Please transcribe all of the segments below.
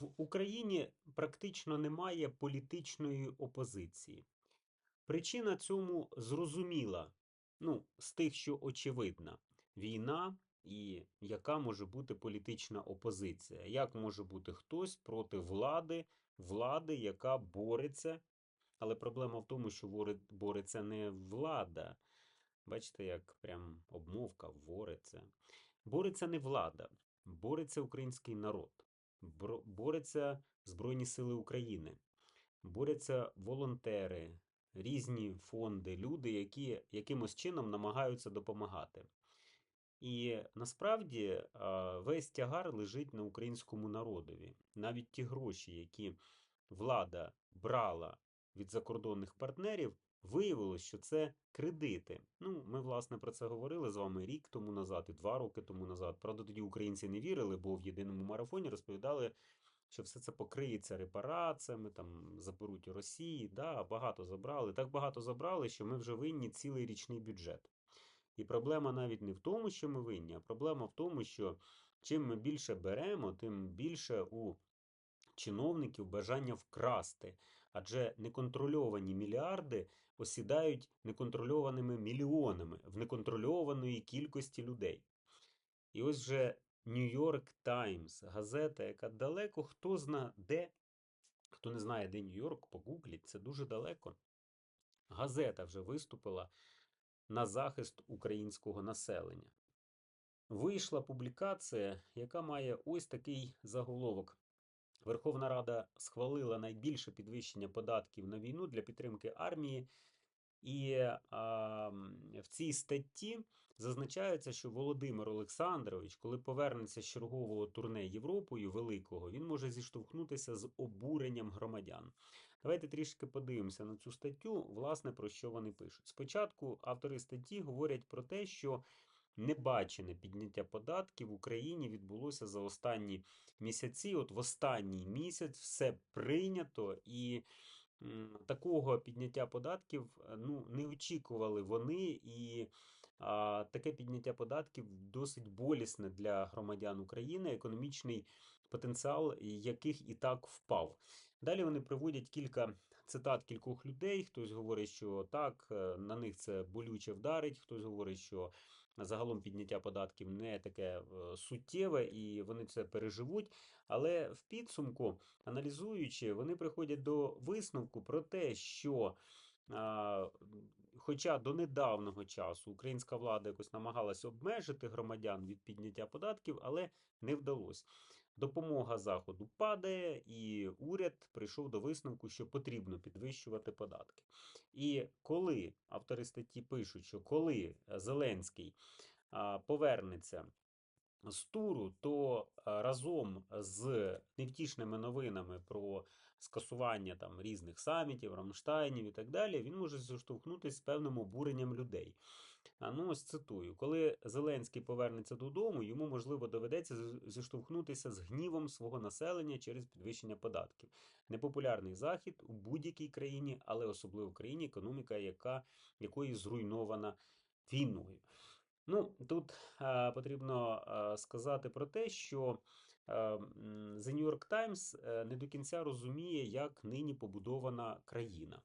В Україні практично немає політичної опозиції. Причина цьому зрозуміла, ну, з тих, що очевидна: війна і яка може бути політична опозиція. Як може бути хтось проти влади, влади, яка бореться. Але проблема в тому, що бореться не влада. Бачите, як прям обмовка бореться. Бореться не влада, бореться український народ, бореться Збройні Сили України, борються волонтери, різні фонди, люди, які якимось чином намагаються допомагати. І насправді весь тягар лежить на українському народові. Навіть ті гроші, які влада брала від закордонних партнерів, виявилось, що це кредити. Ну, ми, власне, про це говорили з вами рік тому назад і два роки тому назад. Правда, тоді українці не вірили, бо в єдиному марафоні розповідали, що все це покриється репараціями, там заберуть у Росії. Да, багато забрали. Так багато забрали, що ми вже винні цілий річний бюджет. І проблема навіть не в тому, що ми винні, а проблема в тому, що чим ми більше беремо, тим більше у чиновників бажання вкрасти. Адже неконтрольовані мільярди осідають неконтрольованими мільйонами в неконтрольованої кількості людей. І ось вже Нью-Йорк Таймс, газета, яка далеко хто зна де. Хто не знає, де Нью-Йорк, погугліть, це дуже далеко. Газета вже виступила на захист українського населення. Вийшла публікація, яка має ось такий заголовок. Верховна Рада схвалила найбільше підвищення податків на війну для підтримки армії. І а, в цій статті зазначається, що Володимир Олександрович, коли повернеться з чергового турне Європою великого, він може зіштовхнутися з обуренням громадян. Давайте трішки подивимося на цю статтю, власне, про що вони пишуть. Спочатку автори статті говорять про те, що небачене підняття податків в Україні відбулося за останні місяці. От в останній місяць все прийнято і. Такого підняття податків е, ну, не очікували вони, і а, таке підняття податків досить болісне для громадян України, економічний потенціал яких і так впав. Далі вони приводять кілька цитат кількох людей. Хтось говорить, що так, е, на них це болюче вдарить, хтось говорить, що загалом підняття податків не таке е, суттєве і вони це переживуть. Але в підсумку, аналізуючи, вони приходять до висновку про те, що Хоча до недавнього часу українська влада якось намагалася обмежити громадян від підняття податків, але не вдалося. Допомога Заходу падає, і уряд прийшов до висновку, що потрібно підвищувати податки. І коли автори статті пишуть, що коли Зеленський повернеться з туру, то разом з невтішними новинами про скасування там різних самітів, Рамштайнів і так далі, він може зіштовхнутися з певним обуренням людей. А ну ось цитую: коли Зеленський повернеться додому, йому можливо доведеться зіштовхнутися з гнівом свого населення через підвищення податків. Непопулярний захід у будь-якій країні, але особливо в країні, економіка, яка якої зруйнована війною. Ну, тут е, потрібно е, сказати про те, що е, The New York Times е, не до кінця розуміє, як нині побудована країна.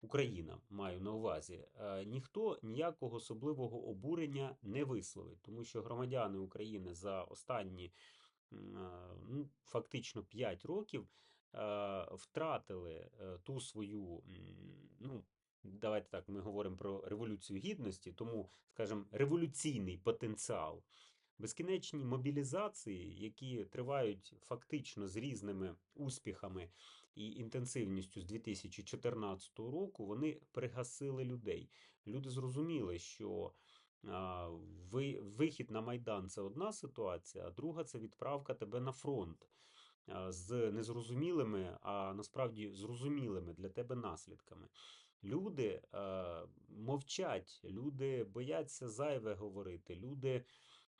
Україна маю на увазі. Е, ніхто ніякого особливого обурення не висловить, тому що громадяни України за останні е, ну, фактично 5 років е, втратили е, ту свою, ну, давайте так, ми говоримо про революцію гідності, тому, скажімо, революційний потенціал. Безкінечні мобілізації, які тривають фактично з різними успіхами і інтенсивністю з 2014 року, вони пригасили людей. Люди зрозуміли, що ви- вихід на Майдан це одна ситуація, а друга це відправка тебе на фронт з незрозумілими, а насправді зрозумілими для тебе наслідками. Люди мовчать, люди бояться зайве говорити, люди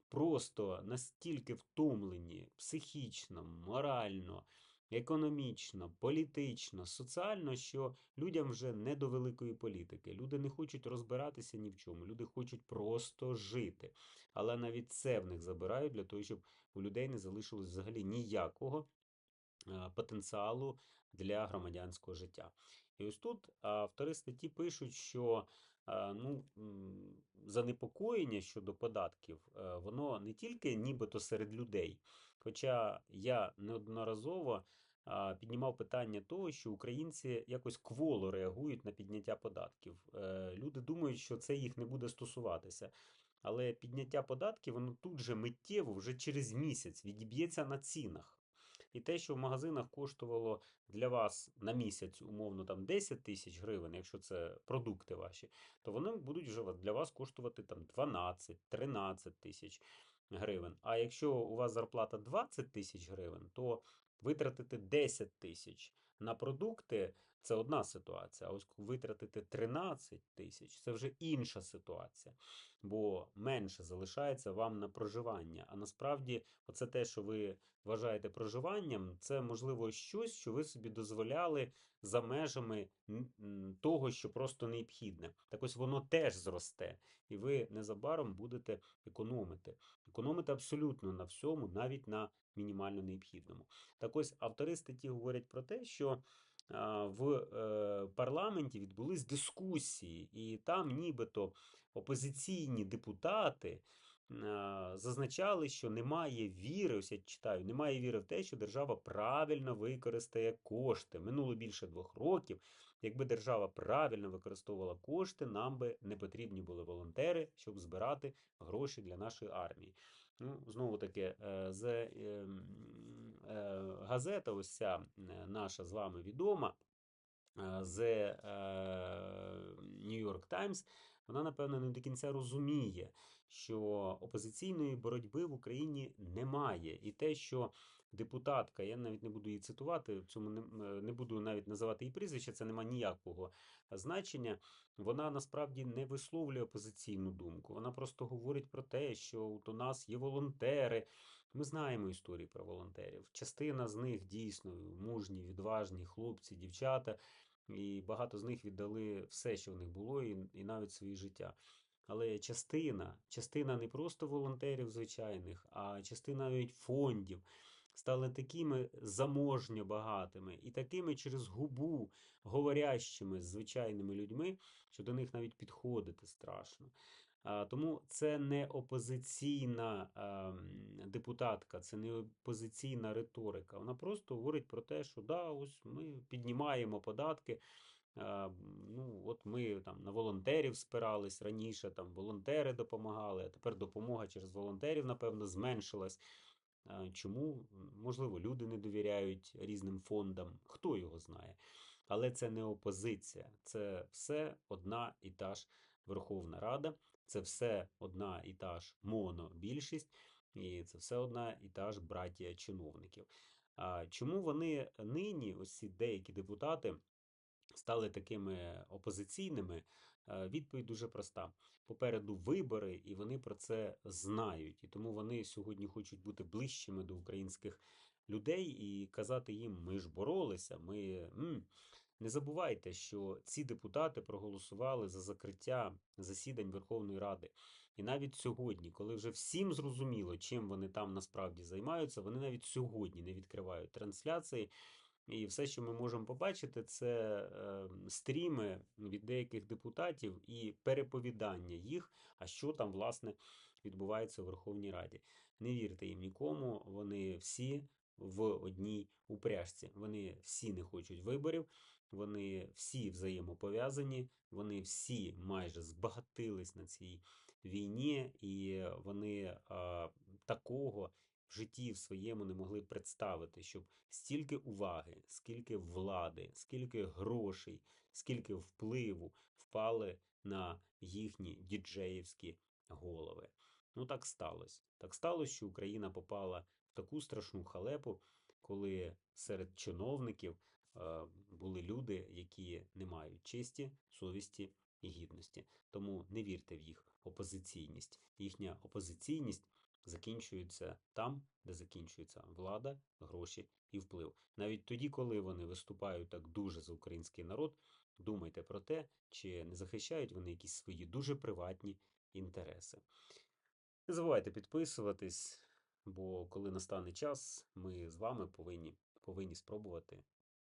просто настільки втомлені психічно, морально, економічно, політично, соціально, що людям вже не до великої політики. Люди не хочуть розбиратися ні в чому, люди хочуть просто жити. Але навіть це в них забирають для того, щоб у людей не залишилось взагалі ніякого. е, потенціалу для громадянського життя. І ось тут автори статті пишуть, що е, ну, занепокоєння щодо податків, е, воно не тільки нібито серед людей. Хоча я неодноразово піднімав питання того, що українці якось кволо реагують на підняття податків. Е, Люди думають, що це їх не буде стосуватися. Але підняття податків, воно тут же миттєво, вже через місяць відіб'ється на цінах. І те, що в магазинах коштувало для вас на місяць, умовно, там 10 тисяч гривень, якщо це продукти ваші, то вони будуть вже для вас коштувати там 12-13 тисяч гривень. А якщо у вас зарплата 20 тисяч гривень, то витратити 10 тисяч на продукти це одна ситуація. А ось витратити 13 тисяч це вже інша ситуація. Бо менше залишається вам на проживання. А насправді, оце те, що ви вважаєте проживанням, це можливо щось, що ви собі дозволяли за межами того, що просто необхідне. Так ось воно теж зросте, і ви незабаром будете економити. Економити абсолютно на всьому, навіть на мінімально необхідному. Так ось автори статті говорять про те, що в е, парламенті відбулись дискусії, і там нібито опозиційні депутати зазначали, що немає віри, ось я читаю, немає віри в те, що держава правильно використає кошти. Минуло більше двох років. Якби держава правильно використовувала кошти, нам би не потрібні були волонтери, щоб збирати гроші для нашої армії. Ну, знову таки, е, з, ем, е, газета, ось ця е, наша з вами відома, з York Times, вона, напевно, не до кінця розуміє, що опозиційної боротьби в Україні немає. І те, що депутатка, я навіть не буду її цитувати, в цьому не, е, не буду навіть називати її прізвище, це нема ніякого значення. Вона насправді не висловлює опозиційну думку. Вона просто говорить про те, що от у нас є волонтери. Ми знаємо історії про волонтерів. Частина з них дійсно мужні, відважні хлопці, дівчата, і багато з них віддали все, що в них було, і, і навіть своє життя. Але частина, частина не просто волонтерів звичайних, а частина навіть фондів стали такими заможньо багатими і такими через губу говорящими з звичайними людьми, що до них навіть підходити страшно. Тому це не опозиційна ем, депутатка, це не опозиційна риторика. Вона просто говорить про те, що да, ось ми піднімаємо податки. Ну, от ми там на волонтерів спирались раніше, там волонтери допомагали, а тепер допомога через волонтерів, напевно, зменшилась. Чому? Можливо, люди не довіряють різним фондам, хто його знає. Але це не опозиція, це все одна і та ж Верховна Рада, це все одна і та ж монобільшість, і це все одна і та ж братія чиновників. А чому вони нині, ось ці деякі депутати, стали такими опозиційними? Е, Відповідь дуже проста. Попереду вибори, і вони про це знають. І тому вони сьогодні хочуть бути ближчими до українських людей і казати їм: ми ж боролися, ми. м, не забувайте, що ці депутати проголосували за закриття засідань Верховної Ради. І навіть сьогодні, коли вже всім зрозуміло, чим вони там насправді займаються, вони навіть сьогодні не відкривають трансляції. І все, що ми можемо побачити, це е, стріми від деяких депутатів і переповідання їх, а що там, власне, відбувається у Верховній Раді. Не вірте їм нікому, вони всі в одній упряжці. Вони всі не хочуть виборів, вони всі взаємопов'язані, вони всі майже збагатились на цій війні, і вони а, такого житті в своєму не могли представити, щоб стільки уваги, скільки влади, скільки грошей, скільки впливу впали на їхні діджеївські голови. Ну так сталося. Так сталося, що Україна попала в таку страшну халепу, коли серед чиновників е, були люди, які не мають честі, совісті і гідності. Тому не вірте в їх опозиційність. Їхня опозиційність закінчується там, де закінчується влада, гроші і вплив. Навіть тоді, коли вони виступають так дуже за український народ, думайте про те, чи не захищають вони якісь свої дуже приватні інтереси. Не забувайте підписуватись, бо коли настане час, ми з вами повинні повинні спробувати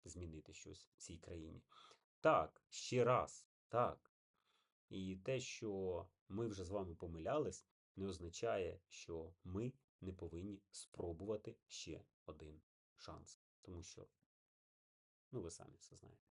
змінити щось в цій країні. Так, ще раз, так. І те, що ми вже з вами помилялись, не означає, що ми не повинні спробувати ще один шанс. Тому що, ну, ви самі все знаєте.